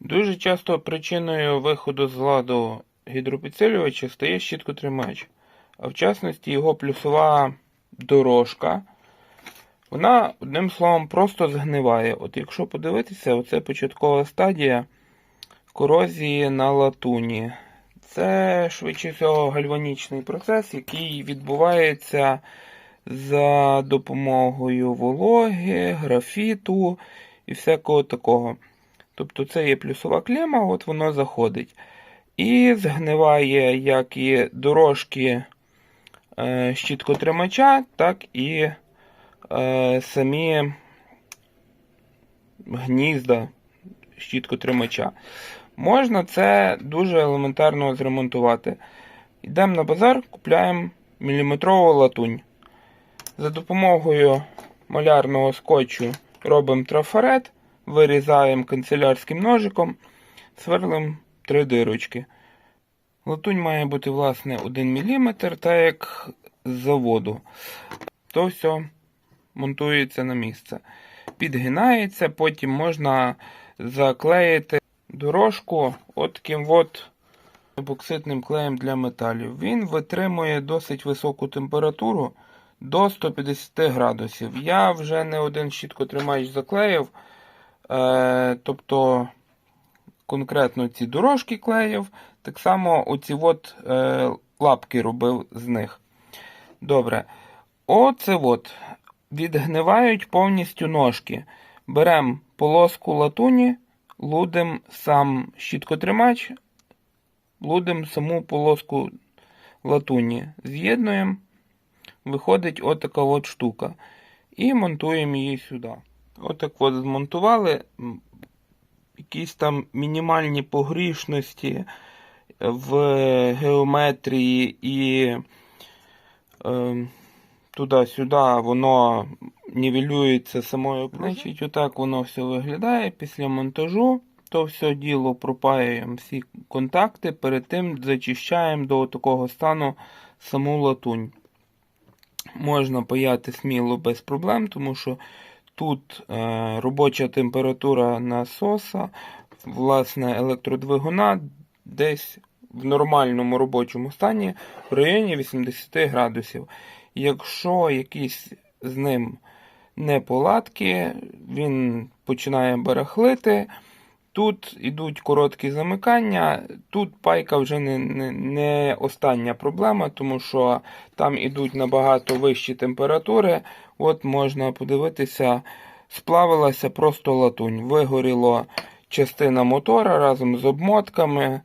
Дуже часто причиною виходу з ладу гідропідсилювача стає щіткотримач, а в частності його плюсова дорожка. Вона, одним словом, просто згниває. От якщо подивитися, оце початкова стадія корозії на латуні. Це швидше всього гальванічний процес, який відбувається за допомогою вологи, графіту і всякого такого. Тобто це є плюсова клема, от воно заходить. І згниває як і дорожки е, щіткотримача, так і е, самі гнізда щіткотримача. Можна це дуже елементарно зремонтувати. Йдемо на базар, купляємо міліметрову латунь. За допомогою малярного скотчу робимо трафарет, вирізаємо канцелярським ножиком, сверлимо три дирочки. Латунь має бути, власне, 1 мм, так як з заводу. То все монтується на місце. Підгинається, потім можна заклеїти дорожку от от епоксидним клеєм для металів. Він витримує досить високу температуру до 150 градусів. Я вже не один щіткотримач заклеїв, е, тобто конкретно ці дорожки клеїв, так само оці от е, лапки робив з них. Добре. Оце от. Відгнивають повністю ножки. Беремо полоску латуні, лудим сам щіткотримач, лудим саму полоску латуні. З'єднуємо, виходить отака от штука. І монтуємо її сюди. Отак от змонтували. Якісь там мінімальні погрішності в геометрії і е, туди-сюди воно нівелюється самою Значить, отак воно все виглядає після монтажу. То все діло пропаюємо всі контакти, перед тим зачищаємо до такого стану саму латунь. Можна паяти сміло без проблем, тому що тут е, робоча температура насоса, власне, електродвигуна десь в нормальному робочому стані в районі 80 градусів. Якщо якісь з ним неполадки, він починає барахлити. Тут ідуть короткі замикання. Тут пайка вже не, не, не остання проблема, тому що там ідуть набагато вищі температури. От можна подивитися, сплавилася просто латунь. Вигоріло частина мотора разом з обмотками,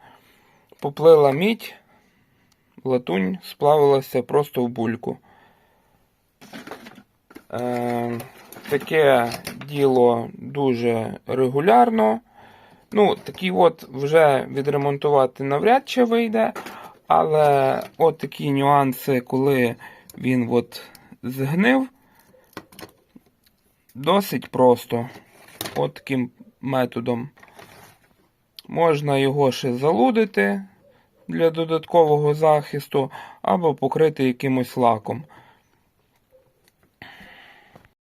поплила мідь, латунь сплавилася просто в бульку. Е, таке діло дуже регулярно. Ну, такий от вже відремонтувати навряд чи вийде. Але от такі нюанси, коли він от згнив, досить просто. От таким методом. Можна його ще залудити для додаткового захисту, або покрити якимось лаком.